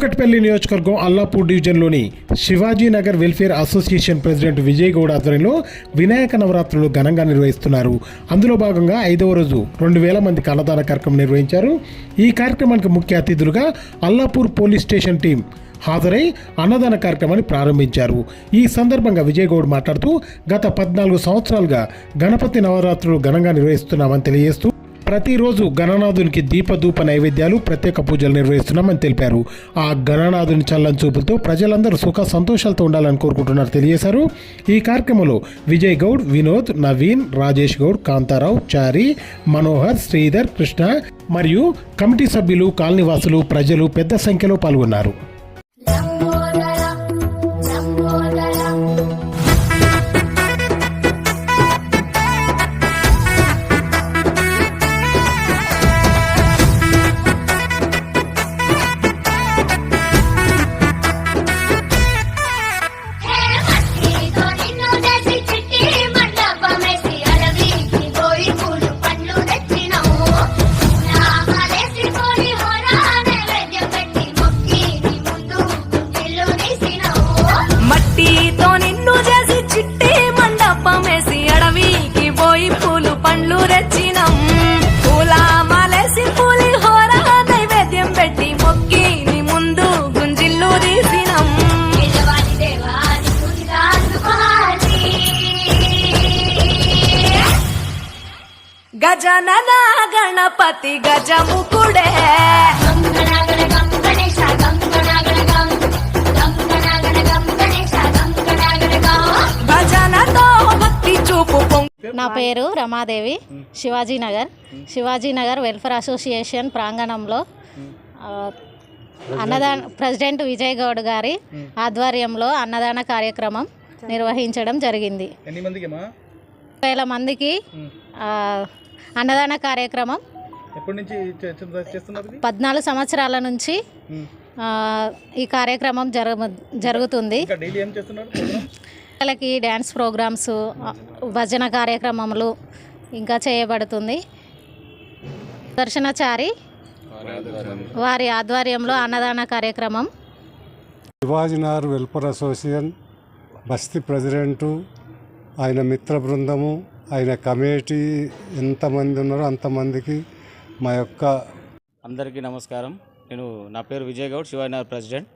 కూకట్పల్లి నియోజకవర్గం అల్లాపూర్ డివిజన్లోని Shivajinagar welfare association president Vijay Goud ఆధ్వర్యంలో వినాయక నవరాత్రులు ఘనంగా నిర్వహిస్తున్నారు. అందులో భాగంగా ఐదవ రోజు రెండు వేల మందికి అన్నదాన కార్యక్రమం నిర్వహించారు. ఈ కార్యక్రమానికి ముఖ్య అతిథులుగా అల్లాపూర్ పోలీస్ స్టేషన్ టీం హాజరై అన్నదాన కార్యక్రమాన్ని ప్రారంభించారు. ఈ సందర్భంగా విజయ్ గౌడ్ మాట్లాడుతూ గత పద్నాలుగు సంవత్సరాలుగా గణపతి నవరాత్రులు ఘనంగా నిర్వహిస్తున్నామని తెలియజేస్తూ ప్రతిరోజు గణనాథునికి దీపధూప నైవేద్యాలు ప్రత్యేక పూజలు నిర్వహిస్తున్నామని తెలిపారు. ఆ గణనాథుని చల్లని చూపులతో ప్రజలందరూ సుఖ సంతోషాలతో ఉండాలని కోరుకుంటున్నారు తెలియజేశారు. ఈ కార్యక్రమంలో విజయ్ గౌడ్ వినోద్ నవీన్ రాజేష్ గౌడ్ కాంతారావు చారి మనోహర్ శ్రీధర్ కృష్ణ మరియు కమిటీ సభ్యులు కాలనీవాసులు ప్రజలు పెద్ద సంఖ్యలో పాల్గొన్నారు. గజనన గణపతి గజముకుడే నా పేరు రమాదేవి శివాజీనగర్ శివాజీనగర్ వెల్ఫేర్ అసోసియేషన్ ప్రాంగణంలో అన్నదాన ప్రెసిడెంట్ విజయ్ గౌడ్ గారి ఆధ్వర్యంలో అన్నదాన కార్యక్రమం నిర్వహించడం జరిగింది. వేల మందికి ఆ, అన్నదాన కార్యక్రమం. ఎప్పటి నుంచి చేస్తున్నారు పద్నాలుగు సంవత్సరాల నుంచి ఈ కార్యక్రమం జరుగు జరుగుతుంది. ఇంకా డైలీ ఏం చేస్తున్నారు? ప్రోగ్రామ్? పిల్లలకి డ్యాన్స్ ప్రోగ్రామ్స్ భజన కార్యక్రమములు ఇంకా చేయబడుతుంది. దర్శనచారి వారి ఆధ్వర్యంలో అన్నదాన కార్యక్రమం. శివాజీనగర్ వెల్ఫేర్ అసోసియేషన్ బస్తీ ప్రెసిడెంటు ఆయన మిత్ర బృందము ఆయన కమిటీ ఎంతమంది ఉన్నారో అంతమందికి మా యొక్క అందరికీ నమస్కారం. నేను నా పేరు విజయ్ గౌడ్ ప్రెసిడెంట్.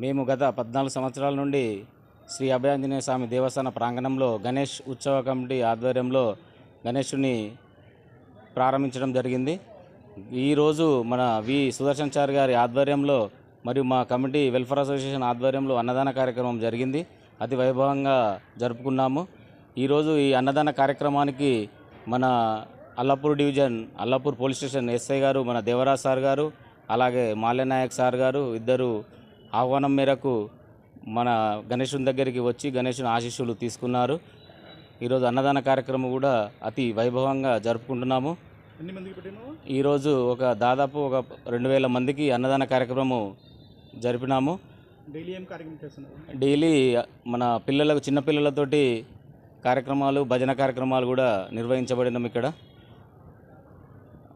మేము గత పద్నాలుగు సంవత్సరాల నుండి శ్రీ అభయాంజనేయ స్వామి దేవస్థాన ప్రాంగణంలో గణేష్ ఉత్సవ కమిటీ ఆధ్వర్యంలో గణేషుని ప్రారంభించడం జరిగింది. ఈరోజు మన వి సుదర్శన్ చార్ గారి ఆధ్వర్యంలో మరియు మా కమిటీ వెల్ఫేర్ అసోసియేషన్ ఆధ్వర్యంలో అన్నదాన కార్యక్రమం జరిగింది. అతి వైభవంగా జరుపుకున్నాము. ఈరోజు ఈ అన్నదాన కార్యక్రమానికి మన Allapur division Allapur police station SI గారు మన దేవరాజ్ సార్ గారు అలాగే మాల్యనాయక్ సార్ గారు ఇద్దరు ఆహ్వానం మేరకు మన గణేశుని దగ్గరికి వచ్చి గణేశుని ఆశీస్సులు తీసుకున్నారు. ఈరోజు అన్నదాన కార్యక్రమం కూడా అతి వైభవంగా జరుపుకుంటున్నాము. ఈరోజు ఒక దాదాపు ఒక రెండు వేల మందికి అన్నదాన కార్యక్రమం జరిపినాము. డైలీ ఏం కార్యక్రమం చేస్తున్నారు? డైలీ మన పిల్లలకు చిన్న పిల్లలతోటి కార్యక్రమాలు భజన కార్యక్రమాలు కూడా నిర్వహించబడినాం ఇక్కడ.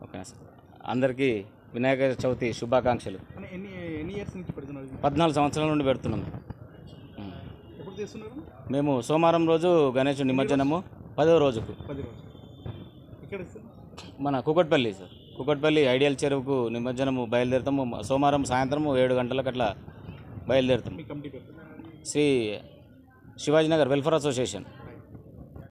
Okay sir? అందరికీ వినాయక చవితి శుభాకాంక్షలు. ఎన్ని ఎన్ని ఇయర్స్ నుంచి పెడుతున్నారు? పద్నాలుగు సంవత్సరాల నుండి పెడుతున్నాం. ఎప్పుడు చేస్తున్నారు? మేము సోమవారం రోజు గణేష్ నిమజ్జనము పదో రోజుకు. పది రోజులు. ఇక్కడ మన కుకట్పల్లి సార్. కుకట్పల్లి ఐడియల్ చెరువుకు నిమజ్జనము బయలుదేరుతాము. సోమవారం సాయంత్రము ఏడు గంటలకు అట్లా బయలుదేరుతాం శ్రీ శివాజీనగర్ వెల్ఫేర్ అసోసియేషన్.